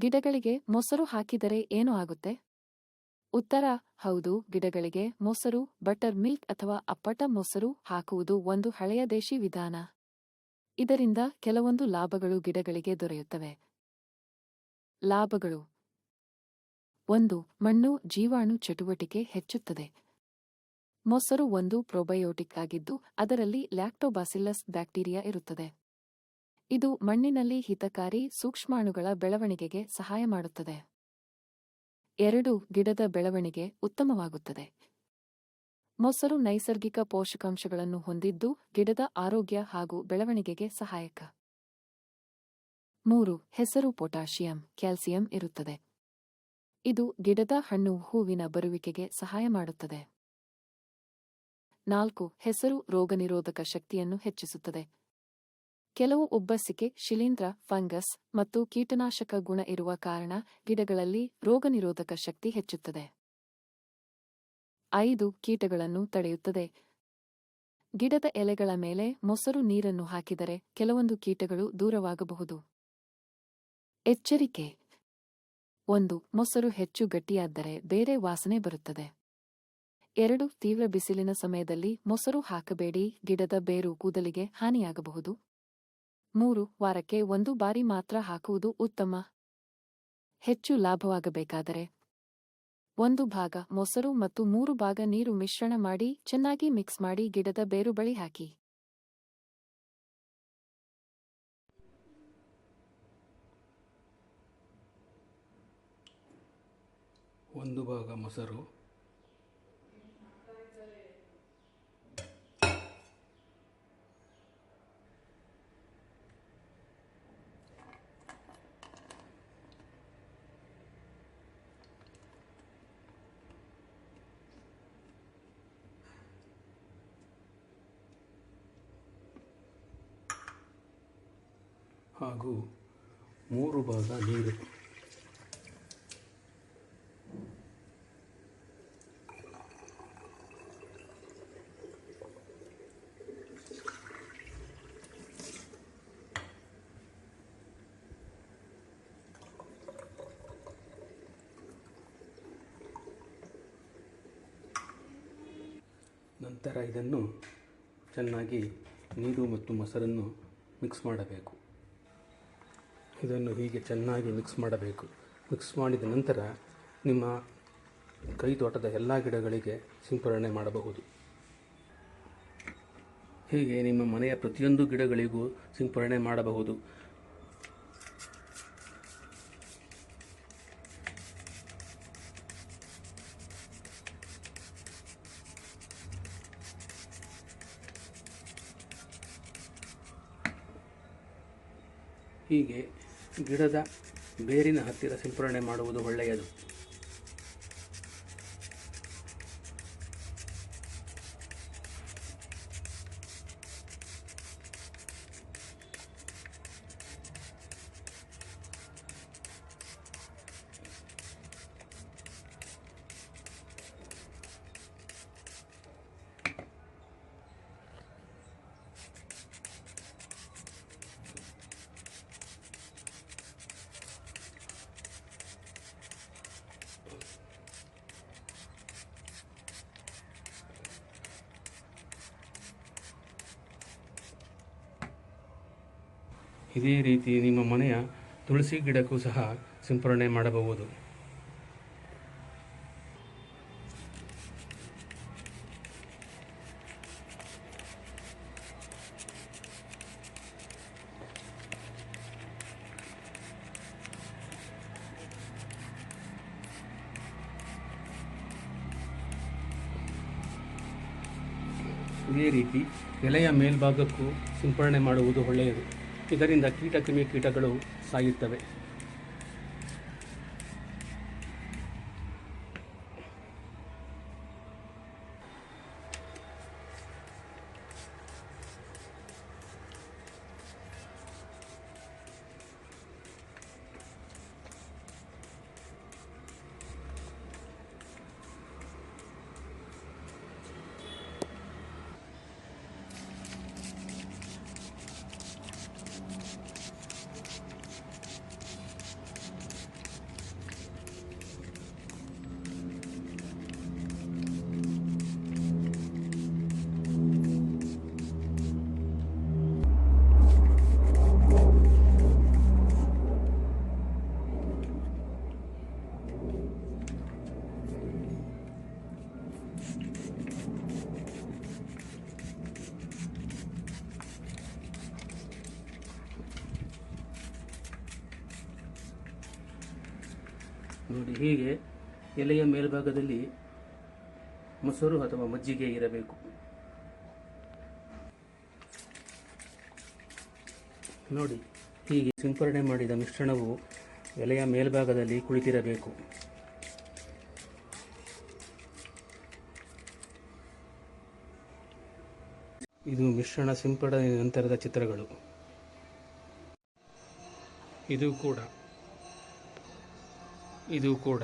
ಗಿಡಗಳಿಗೆ ಮೊಸರು ಹಾಕಿದರೆ ಏನು ಆಗುತ್ತೆ? ಉತ್ತರ, ಹೌದು, ಗಿಡಗಳಿಗೆ ಮೊಸರು, ಬಟರ್ ಮಿಲ್ಕ್ ಅಥವಾ ಅಪ್ಪಟ ಮೊಸರು ಹಾಕುವುದು ಒಂದು ಹಳೆಯ ದೇಶಿ ವಿಧಾನ. ಇದರಿಂದ ಕೆಲವೊಂದು ಲಾಭಗಳು ಗಿಡಗಳಿಗೆ ದೊರೆಯುತ್ತವೆ. ಲಾಭಗಳು. ಒಂದು, ಮಣ್ಣು ಜೀವಾಣು ಚಟುವಟಿಕೆ ಹೆಚ್ಚುತ್ತದೆ. ಮೊಸರು ಒಂದು ಪ್ರೊಬಯೋಟಿಕ್ ಆಗಿದ್ದು ಅದರಲ್ಲಿ ಲ್ಯಾಕ್ಟೋಬಾಸಿಲಸ್ ಬ್ಯಾಕ್ಟೀರಿಯಾ ಇರುತ್ತದೆ. ಇದು ಮಣ್ಣಿನಲ್ಲಿ ಹಿತಕಾರಿ ಸೂಕ್ಷ್ಮಾಣುಗಳ ಬೆಳವಣಿಗೆಗೆ ಸಹಾಯ ಮಾಡುತ್ತದೆ. ಎರಡು, ಗಿಡದ ಬೆಳವಣಿಗೆ ಉತ್ತಮವಾಗುತ್ತದೆ. ಮೊಸರು ನೈಸರ್ಗಿಕ ಪೋಷಕಾಂಶಗಳನ್ನು ಹೊಂದಿದ್ದು ಗಿಡದ ಆರೋಗ್ಯ ಹಾಗೂ ಬೆಳವಣಿಗೆಗೆ ಸಹಾಯಕ. ಮೂರು, ಹೆಸರು ಪೊಟ್ಯಾಷಿಯಂ, ಕ್ಯಾಲ್ಸಿಯಂ ಇರುತ್ತದೆ. ಇದು ಗಿಡದ ಹಣ್ಣು ಹೂವಿನ ಬರುವಿಕೆಗೆ ಸಹಾಯ ಮಾಡುತ್ತದೆ. ನಾಲ್ಕು, ಹೆಸರು ರೋಗನಿರೋಧಕ ಶಕ್ತಿಯನ್ನು ಹೆಚ್ಚಿಸುತ್ತದೆ. ಕೆಲವು ಉಬ್ಬಸಿಕೆ ಶಿಲೀಂಧ್ರ, ಫಂಗಸ್ ಮತ್ತು ಕೀಟನಾಶಕ ಗುಣ ಇರುವ ಕಾರಣ ಗಿಡಗಳಲ್ಲಿ ರೋಗನಿರೋಧಕ ಶಕ್ತಿ ಹೆಚ್ಚುತ್ತದೆ. ಐದು, ಕೀಟಗಳನ್ನು ತಡೆಯುತ್ತದೆ. ಗಿಡದ ಎಲೆಗಳ ಮೇಲೆ ಮೊಸರು ನೀರನ್ನು ಹಾಕಿದರೆ ಕೆಲವೊಂದು ಕೀಟಗಳು ದೂರವಾಗಬಹುದು. ಎಚ್ಚರಿಕೆ. ಒಂದು, ಮೊಸರು ಹೆಚ್ಚು ಗಟ್ಟಿಯಾದರೆ ಬೇರೆ ವಾಸನೆ ಬರುತ್ತದೆ. ಎರಡು, ತೀವ್ರ ಬಿಸಿಲಿನ ಸಮಯದಲ್ಲಿ ಮೊಸರು ಹಾಕಬೇಡಿ, ಗಿಡದ ಬೇರು ಕೂದಲಿಗೆ ಹಾನಿಯಾಗಬಹುದು. ಮೂರು ವಾರಕ್ಕೆ ಒಂದು ಬಾರಿ ಮಾತ್ರ ಹಾಕುವುದು ಉತ್ತಮ. ಹೆಚ್ಚು ಲಾಭವಾಗಬೇಕಾದರೆ ಒಂದು ಭಾಗ ಮೊಸರು ಮತ್ತು ಮೂರು ಭಾಗ ನೀರು ಮಿಶ್ರಣ ಮಾಡಿ ಚೆನ್ನಾಗಿ ಮಿಕ್ಸ್ ಮಾಡಿ ಗಿಡದ ಬೇರು ಬಳಿ ಹಾಕಿ. ಒಂದು ಭಾಗ ಮೊಸರು ಹಾಗೂ ಮೂರು ಭಾಗ ನೀರು. ನಂತರ ಇದನ್ನು ಚೆನ್ನಾಗಿ ನೀರು ಮತ್ತು ಮೊಸರನ್ನು ಮಿಕ್ಸ್ ಮಾಡಬೇಕು. ಇದನ್ನು ಹೀಗೆ ಚೆನ್ನಾಗಿ ಮಿಕ್ಸ್ ಮಾಡಬೇಕು. ಮಿಕ್ಸ್ ಮಾಡಿದ ನಂತರ ನಿಮ್ಮ ಕೈ ತೋಟದ ಎಲ್ಲ ಗಿಡಗಳಿಗೆ ಸಿಂಪರಣೆ ಮಾಡಬಹುದು. ಹೀಗೆ ನಿಮ್ಮ ಮನೆಯ ಪ್ರತಿಯೊಂದು ಗಿಡಗಳಿಗೂ ಸಿಂಪರಣೆ ಮಾಡಬಹುದು. ಹೀಗೆ ಗಿಡದ ಬೇರಿನ ಹತ್ತಿರ ಸಿಂಪರಣೆ ಮಾಡುವುದು ಒಳ್ಳೆಯದು. ಇದೇ ರೀತಿ ನಿಮ್ಮ ಮನೆಯ ತುಳಸಿ ಗಿಡಕ್ಕೂ ಸಹ ಸಿಂಪರಣೆ ಮಾಡಬಹುದು. ಇದೇ ರೀತಿ ಎಲೆಯ ಮೇಲ್ಭಾಗಕ್ಕೂ ಸಿಂಪರಣೆ ಮಾಡುವುದು ಒಳ್ಳೆಯದು. ಇದರಿಂದ ಕೀಟ ಕ್ರಿಮಿ ಕೀಟಗಳು ಸಾಯುತ್ತವೆ. ನೋಡಿ ಹೀಗೆ ಎಲೆಯ ಮೇಲ್ಭಾಗದಲ್ಲಿ ಮೊಸರು ಅಥವಾ ಮಜ್ಜಿಗೆ ಇರಬೇಕು. ನೋಡಿ, ಹೀಗೆ ಸಿಂಪರಣೆ ಮಾಡಿದ ಮಿಶ್ರಣವು ಎಲೆಯ ಮೇಲ್ಭಾಗದಲ್ಲಿ ಕುಳಿತಿರಬೇಕು. ಇದು ಮಿಶ್ರಣ ಸಿಂಪಡಣೆ ನಂತರದ ಚಿತ್ರಗಳು. ಇದು ಕೂಡ ಇದು ಕೂಡ.